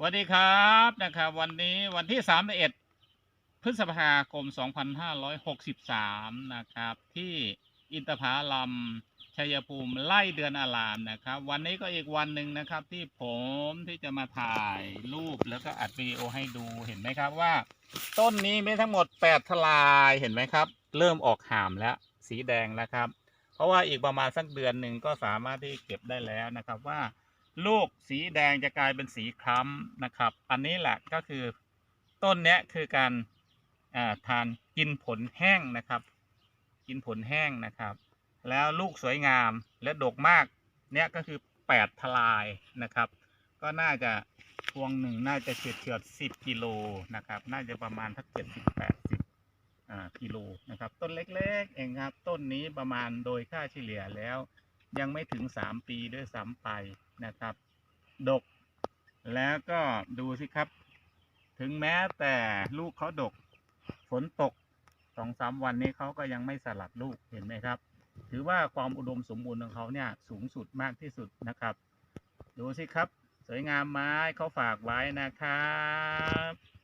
สวัสดีครับนะครับวันนี้วันที่สามเอ็ดพฤษภาคม2563นะครับ ที่อินทผาลัมชัยภูมิไล่เดือนอารามนะครับ วันนี้ก็อีกวันหนึ่งนะครับ ที่ผมที่จะมาถ่ายรูปแล้วก็อัดวิดีโอให้ดูเห็นไหมครับว่า ต้นนี้มีทั้งหมด8ทลายเห็นไหมครับ เริ่มออกหามแล้วสีแดงนะครับ เพราะว่าอีกประมาณสักเดือนหนึ่งก็สามารถที่เก็บได้แล้วนะครับว่า ลูกสีแดงจะกลายเป็นสีคล้ำนะครับ อันนี้แหละก็คือต้นเนี้ยคือการอ่าทานกินผลแห้งนะครับ กินผลแห้งนะครับ แล้วลูกสวยงามและดกมากเนี้ยก็คือแปดทลายนะครับ ก็น่าจะพวงหนึ่งน่าจะเฉียดเฉียดสิบกิโลนะครับ น่าจะประมาณทักเจ็ดสิบแปดสิบอ่ากิโลนะครับ ต้นเล็กๆเองครับ ต้นนี้ประมาณโดยค่าเฉลี่ยแล้ว ยังไม่ถึงสามปีด้วยซ้ำไปนะครับ ดก แล้วก็ดูสิครับ ถึงแม้แต่ลูกเขาดก ฝนตกสองสามวันนี้เขาก็ยังไม่สลัดลูกเห็นไหมครับ ถือว่าความอุดมสมบูรณ์ของเขาเนี่ยสูงสุดมากที่สุดนะครับ ดูสิครับ สวยงามไม้เขาฝากไว้นะครับ